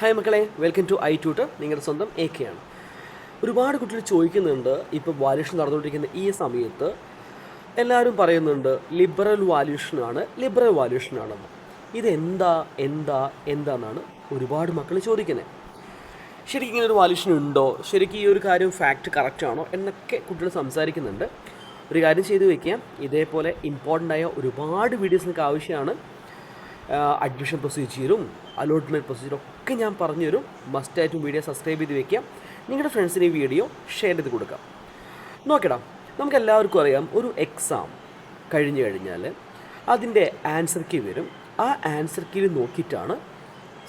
Hi മക്കളെ welcome to I tutor നിങ്ങളുടെ സ്വന്തം എ കെ ആണ്. ഒരുപാട് കുട്ടികൾ ചോദിക്കുന്നുണ്ട് ഇപ്പോൾ വാല്യൂഷൻ നടന്നുകൊണ്ടിരിക്കുന്ന ഈ സമയത്ത് എല്ലാവരും പറയുന്നുണ്ട് ലിബറൽ വാല്യൂഷനാണ് ലിബറൽ വാല്യൂഷനാണെന്ന് ഇതെന്താ എന്താ എന്താണെന്നാണ് ഒരുപാട് മക്കൾ ചോദിക്കുന്നത് ശരിക്കും ഇങ്ങനെ ഒരു വാല്യൂഷൻ ഉണ്ടോ? ശരിക്കും ഈ ഒരു കാര്യം ഫാക്റ്റ് കറക്റ്റ് ആണോ? എന്നൊക്കെ കുട്ടികൾ സംസാരിക്കുന്നുണ്ട്. ഒരു കാര്യം ചെയ്തു വെക്കാം. ഇതേപോലെ ഇമ്പോർട്ടന്റ് ആയ ഒരുപാട് വീഡിയോസ് നിങ്ങൾക്ക് ആവശ്യമാണ്. അഡ്മിഷൻ പ്രൊസീജിയറും അലോട്ട്മെന്റ് പ്രൊസീജിയറും ഒക്കെ ഞാൻ പറഞ്ഞു തരും മസ്റ്റായിട്ടും വീഡിയോ സബ്സ്ക്രൈബ് ചെയ്ത് വെക്കാം നിങ്ങളുടെ ഫ്രണ്ട്സിന് ഈ വീഡിയോ ഷെയർ ചെയ്ത് കൊടുക്കാം നോക്കടാ നമുക്ക് എല്ലാവർക്കും അറിയാം ഒരു എക്സാം കഴിഞ്ഞു കഴിഞ്ഞാൽ അതിന്റെ ആൻസർ കീ വരും. ആ ആൻസർ കീ നോക്കിയിട്ടാണ്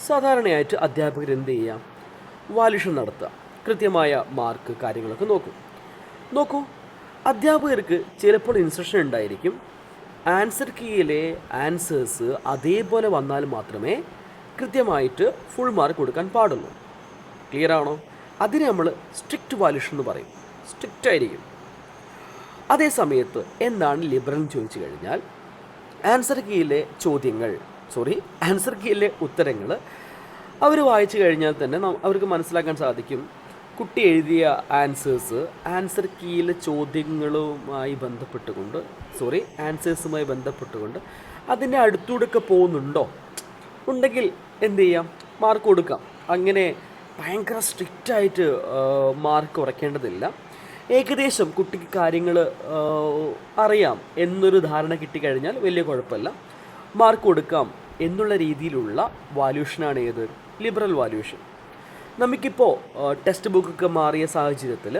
സാധാരണയായിട്ട് അധ്യാപകർ എന്ത് ചെയ്യാം വാല്യൂഷൻ നടത്തുക. കൃത്യമായ മാർക്ക് കാര്യങ്ങളൊക്കെ നോക്കും. നോക്കൂ അധ്യാപകർക്ക് ചിലപ്പോൾ ഇൻസ്ട്രക്ഷൻ ഉണ്ടായിരിക്കും. ആൻസർ കീയിലെ ആൻസേഴ്സ് അതേപോലെ വന്നാൽ മാത്രമേ കൃത്യമായിട്ട് ഫുൾ മാർക്ക് കൊടുക്കാൻ പാടുള്ളൂ. ക്ലിയർ ആണോ? അതിനെ നമ്മൾ സ്ട്രിക്റ്റ് വാല്യൂഷൻ എന്ന് പറയും. സ്ട്രിക്റ്റ് ആയിരിക്കും. അതേ സമയത്ത് എന്താണ് ലിബറൽ എന്ന് ചോദിച്ചു കഴിഞ്ഞാൽ ആൻസർ കീയിലെ ചോദ്യങ്ങൾ സോറി ആൻസർ കീയിലെ ഉത്തരങ്ങൾ അവർ വായിച്ചു കഴിഞ്ഞാൽ തന്നെ അവർക്ക് മനസ്സിലാക്കാൻ സാധിക്കും. കുട്ടി എഴുതിയ ആൻസേഴ്സ് ആൻസർ കീയിലെ ചോദ്യങ്ങളുമായി ബന്ധപ്പെട്ടുകൊണ്ട് സോറി ആൻസേഴ്സുമായി ബന്ധപ്പെട്ടുകൊണ്ട് അതിന്റെ അടുത്തൂടെയൊക്കെ പോകുന്നുണ്ടോ? ഉണ്ടെങ്കിൽ എന്ത് ചെയ്യാം? മാർക്ക് കൊടുക്കാം. അങ്ങനെ ഭയങ്കര സ്ട്രിക്റ്റായിട്ട് മാർക്ക് കുറയ്ക്കേണ്ടതില്ല. ഏകദേശം കുട്ടിക്ക് കാര്യങ്ങൾ അറിയാം. എന്നൊരു ധാരണ കിട്ടിക്കഴിഞ്ഞാൽ വലിയ കുഴപ്പമില്ല. മാർക്ക് കൊടുക്കാം. എന്നുള്ള രീതിയിലുള്ള വാല്യൂഷനാണ് ഏത്? ലിബറൽ വാല്യൂഷൻ നമുക്കിപ്പോൾ ടെക്സ്റ്റ് ബുക്കൊക്കെ മാറിയ സാഹചര്യത്തിൽ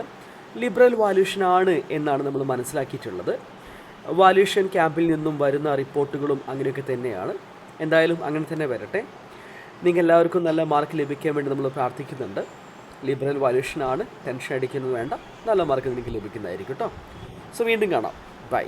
ലിബറൽ വാല്യൂഷനാണ് എന്നാണ് നമ്മൾ മനസ്സിലാക്കിയിട്ടുള്ളത്. വാല്യൂഷൻ ക്യാമ്പിൽ നിന്നും വരുന്ന റിപ്പോർട്ടുകളും അങ്ങനെയൊക്കെ തന്നെയാണ്. എന്തായാലും അങ്ങനെ തന്നെ വരട്ടെ. നിങ്ങൾക്ക് എല്ലാവർക്കും നല്ല മാർക്ക് ലഭിക്കാൻ വേണ്ടി നമ്മൾ പ്രാർത്ഥിക്കുന്നുണ്ട്. ലിബറൽ വാല്യൂഷനാണ് ടെൻഷൻ അടിക്കുന്നത് വേണ്ട. നല്ല മാർക്ക് നിങ്ങൾക്ക് ലഭിക്കുന്നതായിരിക്കും കേട്ടോ. സോ വീണ്ടും കാണാം. ബൈ